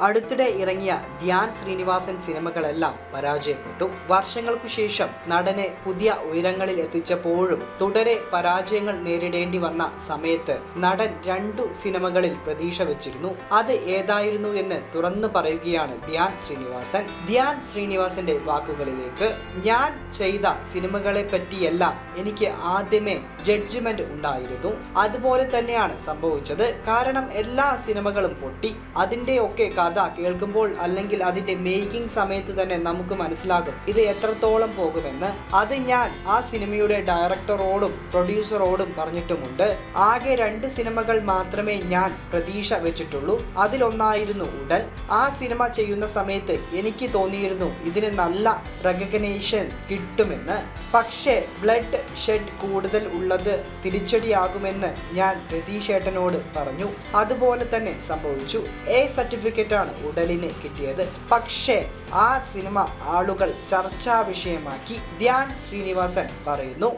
അടുത്തിടെ ഇറങ്ങിയ ധ്യാൻ ശ്രീനിവാസൻ സിനിമകളെല്ലാം പരാജയപ്പെട്ടു. വർഷങ്ങൾക്കു ശേഷം നടനെ പുതിയ ഉയരങ്ങളിൽ എത്തിച്ചപ്പോഴും തുടരെ പരാജയങ്ങൾ നേരിടേണ്ടി വന്ന സമയത്ത് നടൻ രണ്ടു സിനിമകളിൽ പ്രതീക്ഷ വെച്ചിരുന്നു. അത് ഏതായിരുന്നു എന്ന് തുറന്നു പറയുകയാണ് ധ്യാൻ ശ്രീനിവാസൻ. ധ്യാൻ ശ്രീനിവാസന്റെ വാക്കുകളിലേക്ക് ഞാൻ ചെയ്ത സിനിമകളെ പറ്റിയെല്ലാം എനിക്ക് ആദ്യമേ ജഡ്ജ്മെന്റ് ഉണ്ടായിരുന്നു. അതുപോലെ തന്നെയാണ് സംഭവിച്ചത്. കാരണം എല്ലാ സിനിമകളും പൊട്ടി. അതിന്റെ ഒക്കെ കഥ കേൾക്കുമ്പോൾ അല്ലെങ്കിൽ അതിന്റെ മേക്കിംഗ് സമയത്ത് തന്നെ നമുക്ക് മനസ്സിലാകും ഇത് എത്രത്തോളം പോകുമെന്ന്. അത് ഞാൻ ആ സിനിമയുടെ ഡയറക്ടറോടും പ്രൊഡ്യൂസറോടും പറഞ്ഞിട്ടുമുണ്ട്. ആകെ രണ്ട് സിനിമകൾ മാത്രമേ ഞാൻ പ്രതീക്ഷ വെച്ചിട്ടുള്ളൂ. അതിലൊന്നായിരുന്നു ഉടൽ. ആ സിനിമ ചെയ്യുന്ന സമയത്ത് എനിക്ക് തോന്നിയിരുന്നു ഇതിന് നല്ല റെക്കഗ്നേഷൻ കിട്ടുമെന്ന്. പക്ഷേ ബ്ലഡ് ഷെഡ് കൂടുതൽ ഉള്ളത് തിരിച്ചടിയാകുമെന്ന് ഞാൻ രതീഷേട്ടനോട് പറഞ്ഞു. അതുപോലെ തന്നെ സംഭവിച്ചു. എ സർട്ടിഫിക്കറ്റ് ആണ് ഉടലിന് കിട്ടിയത്. പക്ഷേ ആ സിനിമ ആളുകൾ ചർച്ചാ വിഷയമാക്കി ധ്യാൻ ശ്രീനിവാസൻ പറയുന്നു.